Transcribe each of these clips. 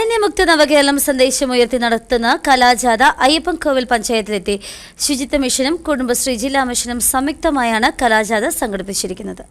മാലിന്യമുക്ത നവകേരളം സന്ദേശം ഉയർത്തി നടത്തുന്ന കലാജാഥ അയ്യപ്പൻകോവിൽ പഞ്ചായത്തിലെത്തി. ശുചിത്വ മിഷനും കുടുംബശ്രീ ജില്ലാ മിഷനും സംയുക്തമായാണ് കലാജാഥ സംഘടിപ്പിച്ചിരിക്കുന്നത്.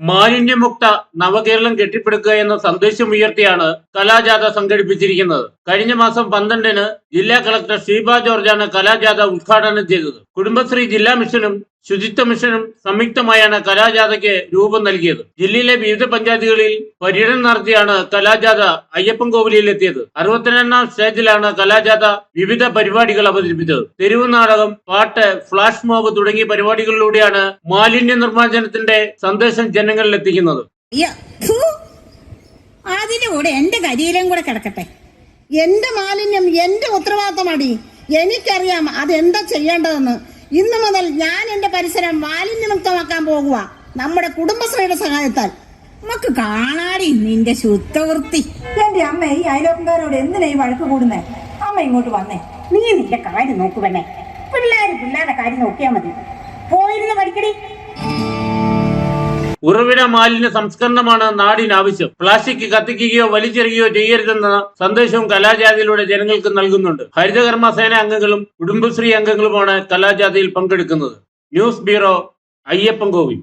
മാലിന്യമുക്ത നവകേരളം കെട്ടിപ്പടുക്കുക എന്ന സന്ദേശം ഉയർത്തിയാണ് കലാജാഥ സംഘടിപ്പിച്ചിരിക്കുന്നത്. കഴിഞ്ഞ മാസം പന്ത്രണ്ടിന് ജില്ലാ കളക്ടർ ഷീബ ജോർജാണ് കലാജാഥ ഉദ്ഘാടനം ചെയ്തത്. കുടുംബശ്രീ ജില്ലാ മിഷനും ശുചിത്വ മിഷനും സംയുക്തമായാണ് കലാജാഥയ്ക്ക് രൂപം നൽകിയത്. ജില്ലയിലെ വിവിധ പഞ്ചായത്തുകളിൽ പര്യടനം നടത്തിയാണ് കലാജാഥ അയ്യപ്പൻ എത്തിയത് അറുപത്തിരണ്ടാം സ്റ്റേജിലാണ് കലാജാഥ വിവിധ പരിപാടികൾ അവതരിപ്പിച്ചത്. തെരുവ് നാടകം പാട്ട് ഫ്ലാഷ് മോബ് തുടങ്ങിയ പരിപാടികളിലൂടെയാണ് മാലിന്യ നിർമ്മാർജനത്തിന്റെ സന്ദേശം ജനങ്ങളിൽ എത്തിക്കുന്നത്. എന്റെ മാലിന്യം എന്റെ ഉത്തരവാദിത്തമാണ് എനിക്കറിയാം അതെന്താ ചെയ്യേണ്ടതെന്ന്. ഇന്നു മുതൽ ഞാൻ എന്റെ പരിസരം മാലിന്യമുക്തമാക്കാൻ പോകുക നമ്മുടെ കുടുംബശ്രീയുടെ സഹായത്താൽ. നമുക്ക് കാണാടി നിന്റെ ശുദ്ധവൃത്തി. എന്റെ അമ്മ ഈ അയലോക്കാരോട് എന്തിനാ ഈ വഴക്ക് കൂടുന്നേ? അമ്മ ഇങ്ങോട്ട് വന്നേ. നീ നിന്റെ കാര്യം നോക്കുവന്നെ പിള്ളേര് പിള്ളേരുടെ കാര്യം നോക്കിയാ മതി. പോയിരുന്നു പഠിക്കടി. ഉറവിട മാലിന്യ സംസ്കരണമാണ് നാടിന് ആവശ്യം. പ്ലാസ്റ്റിക് കത്തിക്കുകയോ വലിച്ചെറിയുകയോ ചെയ്യരുതെന്ന സന്ദേശവും കലാജാഥയിലൂടെ ജനങ്ങൾക്ക് നൽകുന്നുണ്ട്. ഹരിതകർമ്മ സേന അംഗങ്ങളും കുടുംബശ്രീ അംഗങ്ങളുമാണ് കലാജാതിയിൽ പങ്കെടുക്കുന്നത്. News bureau Ayyappan Kovil.